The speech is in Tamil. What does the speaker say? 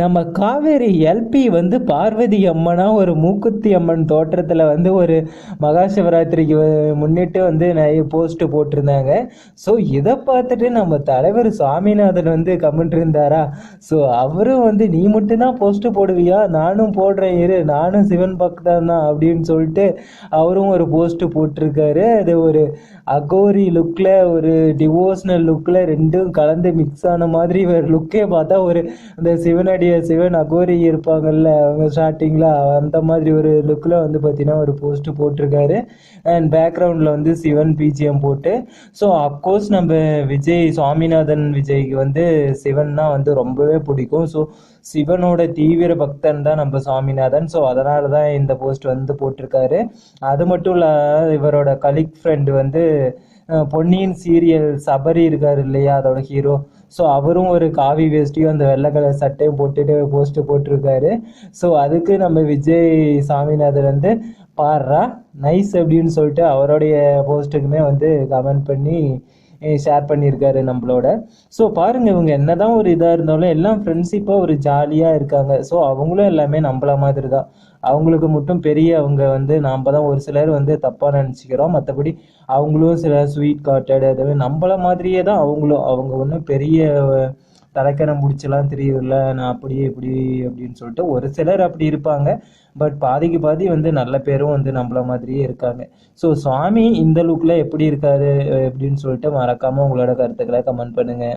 நம்ம காவேரி எல்பி வந்து பார்வதி அம்மனா ஒரு மூக்குத்தி அம்மன் தோற்றத்தில் வந்து ஒரு மகா சிவராத்திரிக்கு முன்னிட்டு வந்து நிறைய போஸ்ட் போட்டிருந்தாங்க. ஸோ இதை பார்த்துட்டு நம்ம தலைவர் சுவாமிநாதன் வந்து கமெண்ட் இருந்தாரா? ஸோ அவரும் வந்து நீ மட்டும்தான் போஸ்ட் போடுவியா? நானும் போடுறேன் இரு. நானும் சிவன் பக்தன் தான் அப்படின்னு சொல்லிட்டு அவரும் ஒரு போஸ்ட் போட்டிருக்காரு. அது ஒரு அகோரி லுக்கில் ஒரு டிவோஷனல் லுக்கில் ரெண்டும் கலந்து மிக்ஸ் ஆன மாதிரி ஒரு லுக்கே பார்த்தா ஒரு இந்த சிவனடிய சிவன் அகோரி இருப்பாங்கல்ல அவங்க ஸ்டார்டிங்கில் அந்த மாதிரி ஒரு லுக்கில் வந்து பார்த்தீங்கன்னா ஒரு போஸ்ட்டு போட்டிருக்காரு. அண்ட் பேக்ரவுண்டில் வந்து சிவன் பிஜிஎம் போட்டு. ஸோ அப்கோர்ஸ் நம்ம விஜய் சுவாமிநாதன் விஜய்க்கு வந்து சிவன்னா வந்து ரொம்பவே பிடிக்கும். ஸோ சிவனோட தீவிர பக்தன் தான் நம்ம சுவாமிநாதன். ஸோ அதனால தான் இந்த போஸ்ட் வந்து போட்டிருக்காரு. அது மட்டும் இல்ல இவரோட கலிக் ஃப்ரெண்டு வந்து பொன்னியின் சீரியல் சபரி இருக்காரு இல்லையா அதோட ஹீரோ ஸோ அவரும் ஒரு காவி வேஷ்டியும் அந்த வெள்ளை கலர் சட்டையும் போட்டுட்டு போஸ்ட் போட்டிருக்காரு. ஸோ அதுக்கு நம்ம விஜய் சாமிநாதர் வந்து பாடுறா நைஸ் அப்படின்னு சொல்லிட்டு அவருடைய போஸ்ட்டுக்குமே வந்து கமெண்ட் பண்ணி ஷேர் பண்ணியிருக்காரு நம்மளோட. ஸோ பாருங்க இவங்க என்னதான் ஒரு இதாக இருந்தாலும் எல்லாம் ஃப்ரெண்ட்ஷிப்பாக ஒரு ஜாலியாக இருக்காங்க. ஸோ அவங்களும் எல்லாமே நம்மள மாதிரி தான். அவங்களுக்கு மட்டும் பெரிய அவங்க வந்து நாம் தான் ஒரு சிலர் வந்து தப்பாக நினச்சிக்கிறோம். மற்றபடி அவங்களும் சில ஸ்வீட் கார்ட்டட் அதுவே நம்மள மாதிரியே தான் அவங்களும். அவங்க ஒன்றும் பெரிய தலைக்கணம் முடிச்செல்லாம் தெரியல நான் அப்படியே இப்படி அப்படின்னு சொல்லிட்டு ஒரு சிலர் அப்படி இருப்பாங்க. பட் பாதிக்கு பாதி வந்து நல்ல பேரும் வந்து நம்மள மாதிரியே இருக்காங்க. ஸோ சுவாமி இந்த லுக்கில் எப்படி இருக்காரு அப்படின்னு எப்படின்னு சொல்லிட்டு மறக்காமல் உங்களோட கருத்துக்களை கமெண்ட் பண்ணுங்கள்